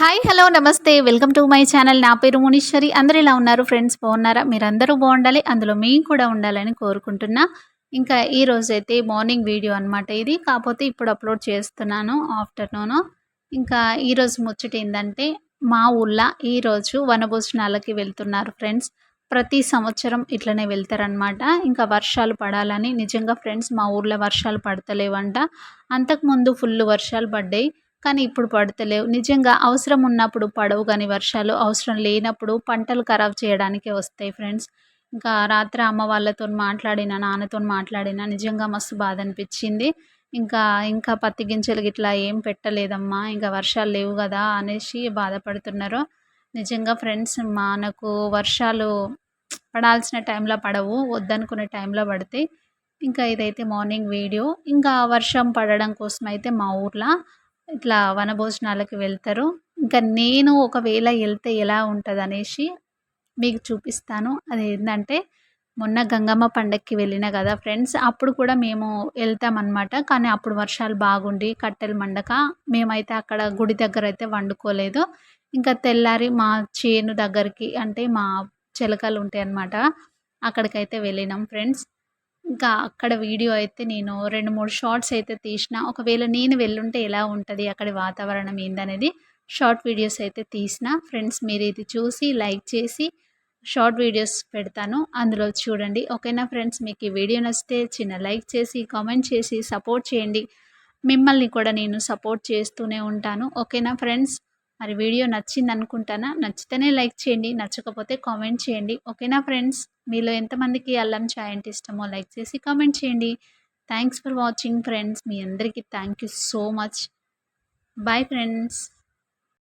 Hi hello నమస్తే. Welcome to my channel నా పేరు మునీశ్వరి. అందరూ ఇలా ఉన్నారు? ఫ్రెండ్స్ బాగున్నారా? మీరందరూ బాగుండాలి. అందులో మేము కూడా ఉండాలని కోరుకుంటున్నా. ఇంకా ఈ రోజైతే అయితే మార్నింగ్ వీడియో అనమాట ఇది. కాకపోతే ఇప్పుడు అప్లోడ్ చేస్తున్నాను ఆఫ్టర్నూన్ ఇంకా ఈరోజు ముచ్చట ఏంటంటే మా ఊళ్ళో ఈరోజు వనభోజనాలకి వెళ్తున్నారు ఫ్రెండ్స్ ప్రతి సంవత్సరం ఇట్లనే వెళ్తారనమాట ఇంకా వర్షాలు పడాలని. నిజంగా ఫ్రెండ్స్ మా ఊర్లో వర్షాలు పడతలేవంట. అంతకుముందు ఫుల్ వర్షాలు పడ్డాయి. కానీ ఇప్పుడు పడతలేవు. నిజంగా అవసరం ఉన్నప్పుడు పడవు కానీ వర్షాలు అవసరం లేనప్పుడు పంటలు ఖరాబ్ చేయడానికే వస్తాయి ఫ్రెండ్స్. ఇంకా రాత్రి అమ్మ వాళ్ళతో మాట్లాడిన నాన్నతో మాట్లాడిన నిజంగా మస్తు బాధ అనిపించింది. ఇంకా ఇంకా పత్తి గింజలు గిట్లా ఏం పెట్టలేదమ్మా ఇంకా వర్షాలు లేవు కదా అనేసి బాధపడుతున్నారు. నిజంగా ఫ్రెండ్స్ మనకు వర్షాలు పడాల్సిన టైంలో పడవు వద్దనుకునే టైంలో పడతాయి. ఇంకా ఇదైతే మార్నింగ్ వీడియో. ఇంకా వర్షం పడడం కోసం అయితే మా ఊర్లో ఇట్లా వనభోజనాలకు వెళ్తారు. ఇంకా నేను ఒకవేళ వెళ్తే ఎలా ఉంటుంది అనేసి మీకు చూపిస్తాను. అది ఏంటంటే మొన్న గంగమ్మ పండక్కి వెళ్ళిన కదా ఫ్రెండ్స్ అప్పుడు కూడా మేము వెళ్తామన్నమాట. కానీ అప్పుడు వర్షాలు బాగుండి కట్టెలు మండక మేమైతే అక్కడ గుడి దగ్గర అయితే వండుకోలేదు. ఇంకా తెల్లారి మా చేను దగ్గరికి అంటే మా చిలకలు ఉంటాయి అన్నమాట అక్కడికైతే వెళ్ళినాం ఫ్రెండ్స్. ఇంకా అక్కడ వీడియో అయితే నేను రెండు మూడు షార్ట్స్ అయితే తీసిన. ఒకవేళ నేను వెళ్ళుంటే ఎలా ఉంటుంది? అక్కడి వాతావరణం ఏందనేది షార్ట్ వీడియోస్ అయితే తీసిన. ఫ్రెండ్స్ మీరు ఇది చూసి లైక్ చేసి షార్ట్ వీడియోస్ పెడతాను. అందులో చూడండి. ఓకేనా ఫ్రెండ్స్? మీకు ఈ వీడియో నచ్చితే చిన్న లైక్ చేసి కామెంట్ చేసి సపోర్ట్ చేయండి. మిమ్మల్ని కూడా నేను సపోర్ట్ చేస్తూనే ఉంటాను. ఓకేనా ఫ్రెండ్స్? మరి వీడియో నచ్చింది అనుకుంటానా నచ్చితేనే లైక్ చేయండి నచ్చకపోతే కామెంట్ చేయండి. ఓకేనా ఫ్రెండ్స్? మీలో ఎంతమందికి అల్లం చాయ్ అంటే ఇష్టమో లైక్ చేసి కామెంట్ చేయండి. థ్యాంక్స్ ఫర్ వాచింగ్ ఫ్రెండ్స్ మీ అందరికీ thank you so much bye friends